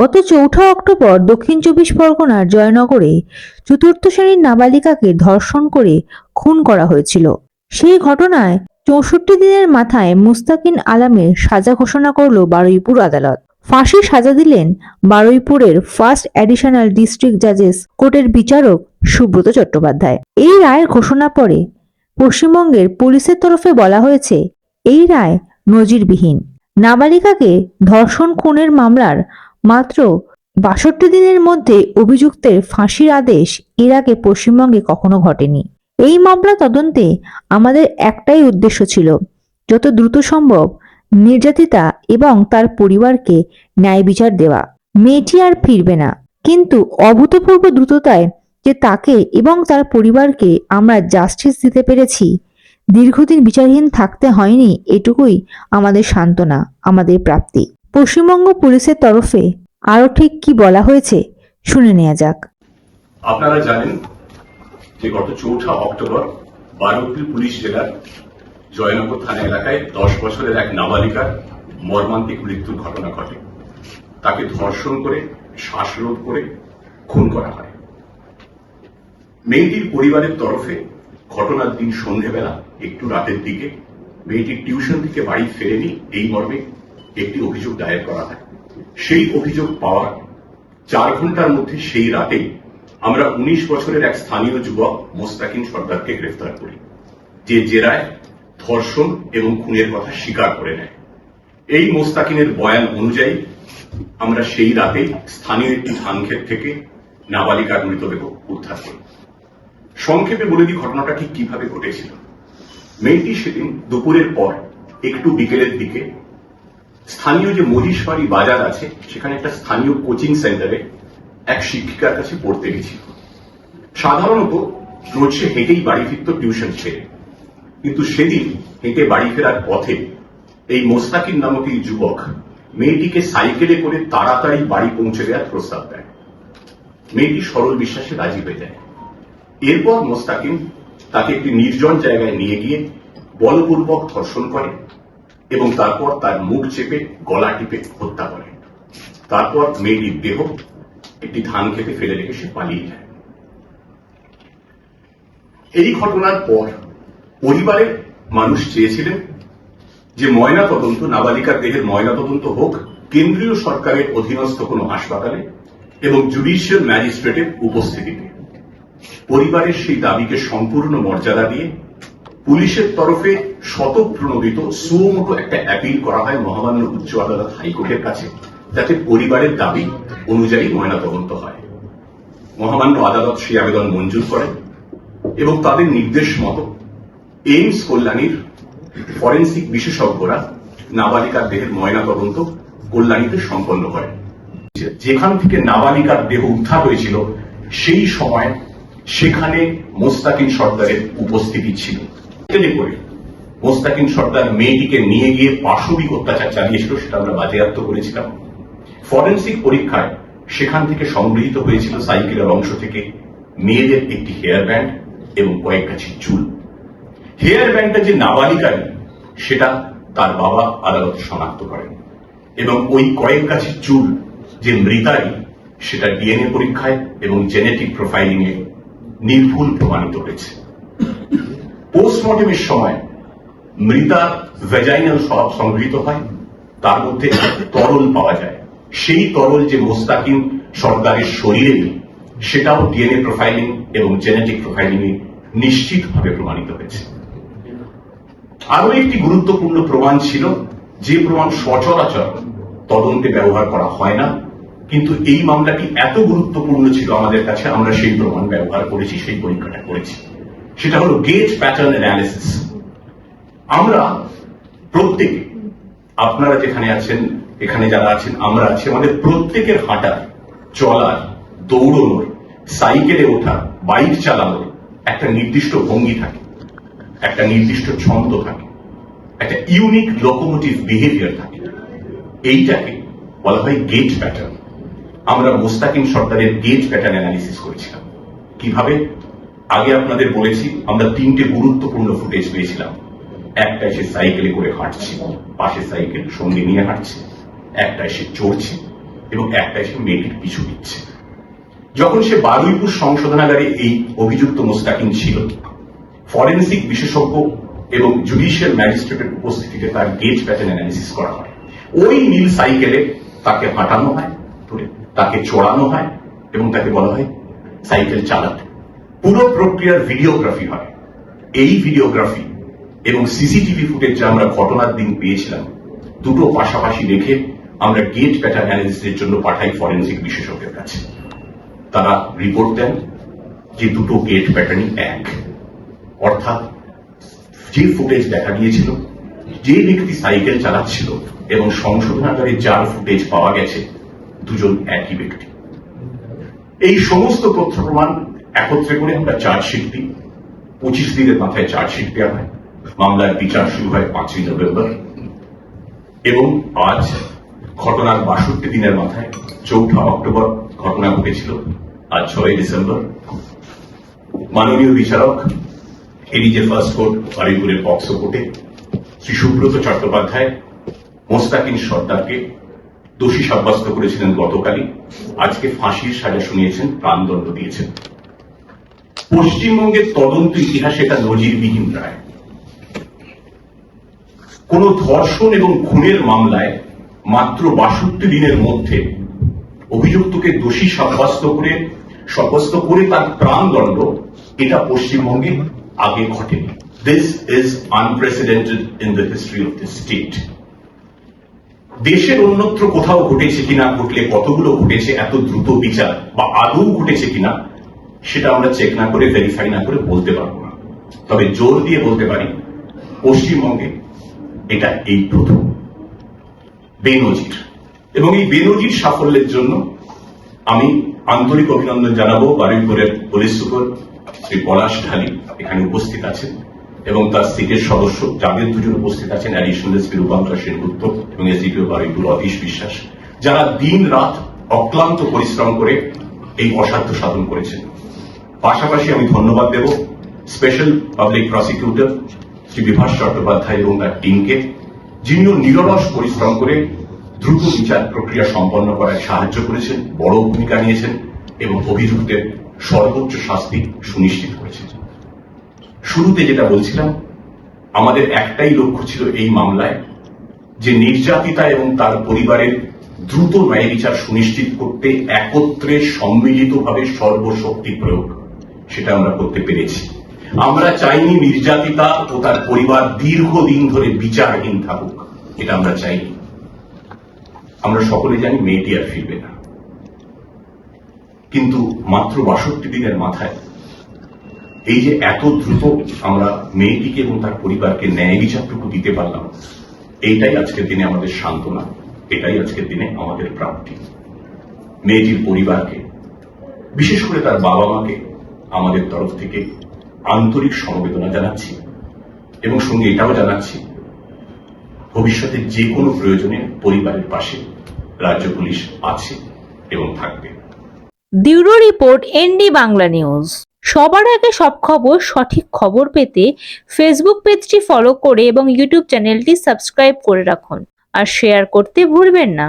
গত চৌঠা অক্টোবর দক্ষিণ চব্বিশ পরগনার জয়নগরে চতুর্থ শ্রেণির নাবালিকাকে ধর্ষণ করে খুন করা হয়েছিল। সেই ঘটনায় চৌষট্টি দিনের মাথায় মুস্তাকিন আলামের সাজা ঘোষণা করল বারুইপুর আদালত। ফাঁসির সাজা দিলেন বারুইপুরের ফার্স্ট অ্যাডিশনাল ডিস্ট্রিক্ট জাজেস কোর্টের বিচারক সুব্রত চট্টোপাধ্যায়। এই রায়ের ঘোষণা পরে পশ্চিমবঙ্গের পুলিশের তরফে বলা হয়েছে, এই রায় নজিরবিহীন। নাবালিকাকে ধর্ষণ খুনের মামলার মাত্র বাষট্টি দিনের মধ্যে অভিযুক্তের ফাঁসির আদেশ এর আগে পশ্চিমবঙ্গে কখনো ঘটেনি। এই মামলা তদন্তে আমাদের একটাই উদ্দেশ্য ছিল, যত দ্রুত সম্ভব নির্যাতিতা এবং তার পরিবারকে ন্যায় বিচার দেওয়া। মেয়েটি আর ফিরবে না। কিন্তু অভূতপূর্ব দ্রুততায় যে তাকে এবং তার পরিবারকে আমরা জাস্টিস দিতে পেরেছি, দীর্ঘদিন বিচারহীন থাকতে হয়নি, এটুকুই আমাদের সান্ত্বনা, আমাদের প্রাপ্তি। পশ্চিমবঙ্গ পুলিশের তরফে আরও ঠিক কি বলা হয়েছে, শুনে নেওয়া যাক। আপনারা জানেন যে গত চৌঠা অক্টোবর বারুইপুর পুলিশ জেলার জয়নগর থানা এলাকায় দশ বছরের এক নাবালিকার মর্মান্তিক মৃত্যুর ঘটনা ঘটে। তাকে ধর্ষণ করে, শ্বাসরোধ করে খুন করা হয়। মেয়েটির পরিবারের তরফে ঘটনার দিন সন্ধেবেলা, একটু রাতের দিকে মেয়েটির টিউশন থেকে বাড়ি ফেরেনি এই মর্মে একটি অভিযোগ দায়ের করা হয়। সেই অভিযোগ পাওয়ার চার ঘণ্টার মধ্যে সেই রাতে আমরা উনিশ বছরের এক স্থানীয় যুবক মোস্তাকিন সর্দারকে গ্রেফতার করি, যে জেরায় ধর্ষণ এবং খুনের কথা স্বীকার করে নেয়। এই মোস্তাকিনের বয়ান অনুযায়ী আমরা সেই রাতে স্থানীয় একটি ধানক্ষেত থেকে নাবালিকার মৃতদেহ উদ্ধার করি। সংক্ষেপে বলে দিই ঘটনাটা ঠিক কীভাবে ঘটেছিল। মেয়েটি সেদিন দুপুরের পর একটু বিকেলের দিকে স্থানীয় যে মহিষবাড়ি বাজার আছে, সেখানে একটা স্থানীয় কোচিং সেন্টারে এক শিক্ষিকার কাছে পড়তে গেছিল। সাধারণত রোজ সে হেঁটেই বাড়ি ফিরত টিউশন ছেড়ে। কিন্তু সেদিন হেঁটে বাড়ি ফেরার পথে এই মোস্তাকিন নামক এই যুবক মেয়েটিকে সাইকেলে করে তাড়াতাড়ি বাড়ি পৌঁছে দেওয়ার প্রস্তাব দেয়। মেয়েটি সরল বিশ্বাসে রাজি হয়ে যায়। এরপর মোস্তাকিম তাকে একটি নির্জন জায়গায় নিয়ে গিয়ে বলপূর্বক ধর্ষণ করে। এবং তারপর তার মুখ চেপে, গলা টিপে হত্যা করে। তারপর মেয়েটির দেহ একটি ধান খেতে ফেলে রেখে সে পালিয়ে যায়। এই ঘটনার পর পরিবারের মানুষ চেয়েছিলেন যে ময়না তদন্ত, নাবালিকার দেহের ময়না তদন্ত হোক, কেন্দ্রীয় সরকারের অধীনস্থ কোনো হাসপাতালে এবং জুডিশিয়াল ম্যাজিস্ট্রেটের উপস্থিতিতে। পরিবারের সেই দাবিকে সম্পূর্ণ মর্যাদা দিয়ে পুলিশের তরফে শতপ্রণোদিত সুমোটো একটা অ্যাপিল করা হয় মহামান্য উচ্চ আদালত হাইকোর্টের কাছে, যাতে পরিবারের দাবি অনুযায়ী ময়নাতদন্ত হয়। মহামান্য আদালত সেই আবেদন মঞ্জুর করেন এবং তাদের নির্দেশ মতো এইমস কল্যাণীর ফরেন্সিক বিশেষজ্ঞরা নাবালিকার দেহের ময়নাতদন্ত কল্যাণীতে সম্পন্ন করেন। যেখান থেকে নাবালিকার দেহ উদ্ধার হয়েছিল, সেই সময় সেখানে মোস্তাকিন সর্দারের উপস্থিতি ছিল। ট্রেনে করে। মোস্তাকিন সর্দার মেয়েটিকে নিয়ে গিয়ে পাশবিক অত্যাচার চালিয়েছিল, সেটা আমরা বাজেয়াপ্ত করেছিলাম। ফরেন্সিক পরীক্ষায় সেখান থেকে সংগৃহীত হয়েছিল সাইকেলের অংশ থেকে মেয়েদের একটি হেয়ার ব্যান্ড এবং কয়েক গাছি চুল। হেয়ার ব্যান্ডটা যে নাবালিকার সেটা তার বাবা আদালতে শনাক্ত করেন এবং ওই কয়েক গাছি চুল যে মৃতারই সেটা ডিএনএ পরীক্ষায় এবং জেনেটিক প্রোফাইলিং এ নির্ভুল প্রমাণিত হয়েছে। পোস্টমর্টমের সময় মৃতা ভেজাইনাল সব সংগৃহীত হয়, তার মধ্যে তরল পাওয়া যায়। সেই তরল যে মোস্তাকিম সর্দারের শরীরে সেটাও ডিএনএ প্রোফাইলিং এবং জেনেটিক প্রোফাইলিং এ নিশ্চিতভাবে প্রমাণিত হয়েছে। আরও একটি গুরুত্বপূর্ণ প্রমাণ ছিল, যে প্রমাণ সচরাচর তদন্তে ব্যবহার করা হয় না, কিন্তু এই মামলাটি এত গুরুত্বপূর্ণ ছিল আমাদের কাছে, আমরা সেই প্রমাণ ব্যবহার করেছি, সেই পরীক্ষাটা করেছি। সেটা হলো গেজ প্যাটার্ন অ্যানালিসিস আমরা প্রত্যেকে, আপনারা যেখানে আছেন, এখানে যারা আছেন, আমরা আছি, আমাদের প্রত্যেকের হাঁটার চলার, দৌড়নোর সাইকেলে ওঠা বাইক চালানোর একটা নির্দিষ্ট ভঙ্গি থাকে, একটা নির্দিষ্ট ছন্দ থাকে, একটা ইউনিক লোকোমোটিভ বিহেভিয়ার থাকে। এইটাকে বলা হয় গেট প্যাটার্ন আমরা মোস্তাকিম সর্দারের গেট প্যাটার্ন অ্যানালিসিস করেছিলাম। কীভাবে? আগে আপনাদের বলেছি, আমরা তিনটে গুরুত্বপূর্ণ ফুটেজ পেয়েছিলাম। একটা এসে সাইকেলে করে হাঁটছে, পাশে সাইকেল সঙ্গে নিয়ে হাঁটছে একটা এসে চড়ছে এবং একটা এসে মেয়েটির পিছু দিচ্ছে যখন সে বারুইপুর সংশোধনাগারে এই অভিযুক্ত মোস্তাকিম ছিল, ফরেন্সিক বিশেষজ্ঞ এবং জুডিশিয়াল ম্যাজিস্ট্রেটের উপস্থিতিতে তার গেজ প্যাটার্ন অ্যানালিসিস করা হয়। ওই নীল সাইকেলে তাকে হাঁটানো হয় তাকে চড়ানো হয় এবং তাকে বলা হয় সাইকেল চালাতে। পুরো প্রক্রিয়ার ভিডিওগ্রাফি হয়। এই ভিডিওগ্রাফি এবং সিসিটিভি ফুটেজ যা আমরা ঘটনার দিন পেয়েছিলাম, দুটো পাশাপাশি রেখে আমরা গেট প্যাটার্ন অ্যানালিসিসের জন্য পাঠাই ফরেন্সিক বিশেষজ্ঞের কাছে। তারা রিপোর্ট দেন যে দুটো গেট প্যাটার্নই এক। অর্থাৎ যে ফুটেজ দেখা গিয়েছিল যে ব্যক্তি সাইকেল চালাচ্ছিল এবং সংশোধনাগারে যার ফুটেজ পাওয়া গেছে, দুজন একই ব্যক্তি। এই সমস্ত তথ্য প্রমাণ একত্রে করে আমরা চার্জশিট দিই পঁচিশ দিনের মাথায় চার্জশিট দেওয়া হয়। মামলার বিচার শুরু হয় পাঁচই নভেম্বর। এবং আজ ঘটনার বাষট্টি দিনের মাথায় চৌঠা অক্টোবর ঘটনা ঘটেছিল আজ ছয় ডিসেম্বর। মাননীয় বিচারক, এডিজে ফার্স্ট কোর্ট, বারুইপুরের পক্সো কোর্টে, শ্রী সুব্রত চট্টোপাধ্যায়, মোস্তাকিন সর্দারকে দোষী সাব্যস্ত করেছিলেন গতকালই। আজকে ফাঁসির সাজা শুনিয়েছেন, প্রাণদণ্ড দিয়েছেন। পশ্চিমবঙ্গের তদন্ত ইতিহাসে এটা নজিরবিহীন রায় কোন ধর্ষণ এবং খুনের মামলায় মাত্র বাষট্টি দিনের মধ্যে অভিযুক্তকে দোষী সাব্যস্ত করে সাব্যস্ত করে তার প্রাণদণ্ড এটা পশ্চিমবঙ্গে আগে ঘটেনি। This is unprecedented in the history of the state দেশের অন্যত্র কোথাও ঘটেছে কিনা, ঘটলে কতগুলো ঘটেছে, এত দ্রুত বিচার, বা আদৌ ঘটেছে কিনা সেটা আমরা চেক না করে ভেরিফাই না করে বলতে পারব না। তবে জোর দিয়ে বলতে পারি, পশ্চিমবঙ্গে এটা এই প্রথম, বেনজির। এবং এই বেনজির সাফল্যের জন্য আমি আন্তরিক অভিনন্দন জানাব বারুইপুরের পুলিশ সুপার, শ্রী পলাশ ঢালি এখানে উপস্থিত আছেন, এবং তার সিটের সদস্য যাদের দুজন উপস্থিত আছেন অ্যাডিশনাল এসপি রূপান্তর সেনগুপ্ত এবং এসডিপিও বারুইপুর অতীশ বিশ্বাস। যারা দিন রাত অক্লান্ত পরিশ্রম করে এই অসাধ্য সাধন করেছেন। পাশাপাশি আমি ধন্যবাদ দেব special public prosecutor Shri Bibhas Chattopadhyay এবং তার টিমকে যিনিও নিরলস পরিশ্রম করে দ্রুত বিচার প্রক্রিয়া সম্পন্ন করায় সাহায্য করেছেন, বড় ভূমিকা নিয়েছেন এবং অভিযুক্তের সর্বোচ্চ শাস্তি সুনিশ্চিত করেছেন। শুরুতে যেটা বলছিলাম, আমাদের একটাই লক্ষ্য ছিল এই মামলায় যে নির্যাতিতা এবং তার পরিবারের দ্রুত ন্যায় বিচার সুনিশ্চিত করতে একত্রে সম্মিলিতভাবে সর্বশক্তি প্রয়োগ। সেটা আমরা করতে পেরেছি। আমরা চাইনি নির্যাতিতা ও তার পরিবার দীর্ঘদিন ধরে বিচারহীন থাকুক, এটা আমরা চাইনি। আমরা সকলে জানি মেয়েটি আর ফিরবে না। কিন্তু মাত্র বাষট্টি দিনের মাথায় এই যে এত দ্রুত আমরা মেয়েটিকে এবং তার পরিবারকে ন্যায় বিচারটুকু দিতে পারলাম, এইটাই আজকের দিনে আমাদের সান্ত্বনা, এটাই আজকের দিনে আমাদের প্রাপ্তি। মেয়েটির পরিবারকে, বিশেষ করে তার বাবা মাকে আমাদের তরফ থেকে আন্তরিক সমবেদনা জানাচ্ছি এবং সঙ্গে এটাও জানাচ্ছি, ভবিষ্যতে যে কোনো প্রয়োজনে পরিবারের পাশে রাজ্য পুলিশ আছে এবং থাকবে। Bureau report, ND Bangla news. সবার আগে সব খবর, সঠিক খবর পেতে ফেসবুক পেজটি ফলো করে এবং ইউটিউব চ্যানেলটি সাবস্ক্রাইব করে রাখুন। আর শেয়ার করতে ভুলবেন না।